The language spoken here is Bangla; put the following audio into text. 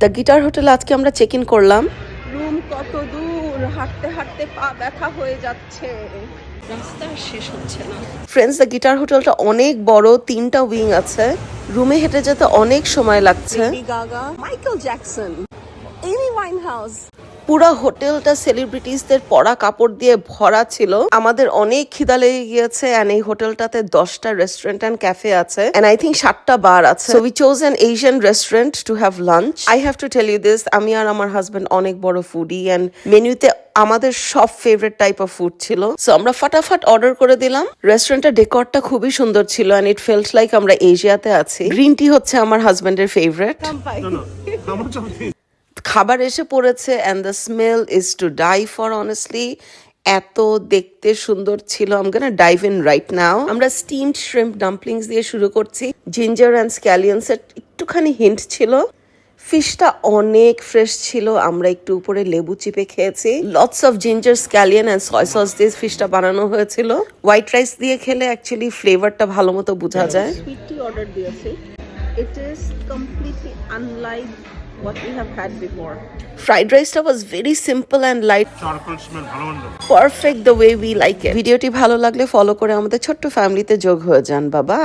দ্য গিটার হোটেল আজকে আমরা চেক ইন করলাম। রুম কত দূর? হাঁটতে হাঁটতে পা ব্যথা হয়ে যাচ্ছে। রাস্তা শেষ হচ্ছে না। ফ্রেন্ডস দ্য গিটার হোটেলটা অনেক বড় তিনটা উইং আছে। রুমে হেঁটে যেতে অনেক সময় লাগছে। Gaga Michael Jackson Amy Winehouse পুরো হোটেলটা সেলিব্রিটিসদের পরা কাপড় দিয়ে ভরা ছিল আমাদের অনেক খিদা লেগে গিয়েছে এন্ড এই হোটেলটাতে দশটা রেস্টুরেন্ট এন্ড ক্যাফে আছে এন্ড আই থিঙ্ক সাতটা বার আছে so we chose an Asian restaurant to have lunch I have to tell you this আমি আর আমার হাজব্যান্ড অনেক বড় ফুডি এন্ড মেনুতে আমাদের সব ফেভারিট টাইপ অফ ফুড ছিল সো আমরা ফাটাফাট অর্ডার করে দিলাম রেস্টুরেন্টের ডেকরটা খুবই সুন্দর ছিল এন্ড ইট ফেল্ট লাইক আমরা এশিয়াতে আছি গ্রিন টি হচ্ছে আমার হাজবেন্ডের ফেভারিট খাবার এসে পড়েছে and the smell is to die for honestly এত দেখতে সুন্দর ছিল। I'm gonna dive in right now আমরা স্টিমড শ্রিম্প ডাম্পলিংস দিয়ে শুরু করছি। জিঞ্জার অ্যান্ড স্ক্যালিয়ন্সের একটুখানি হিন্ট ছিল। ফিশটা অনেক ফ্রেশ ছিল। আমরা একটু উপরে লেবু চিপে খেয়েছি। Lots of ginger scallion and soy sauce দিয়ে ফিশটা বানানো হয়েছিল। হোয়াইট রাইস দিয়ে খেলে অ্যাকচুয়ালি ফ্লেভারটা ভালো মতো বোঝা যায়। Order it is completely unlike what we have had before fried রাইসটা was very simple and light. Perfect the way we like it ভিডিওটি ভালো লাগলে ফলো করে আমাদের ছোট্ট ফ্যামিলিতে যোগ হয়ে যান বাবা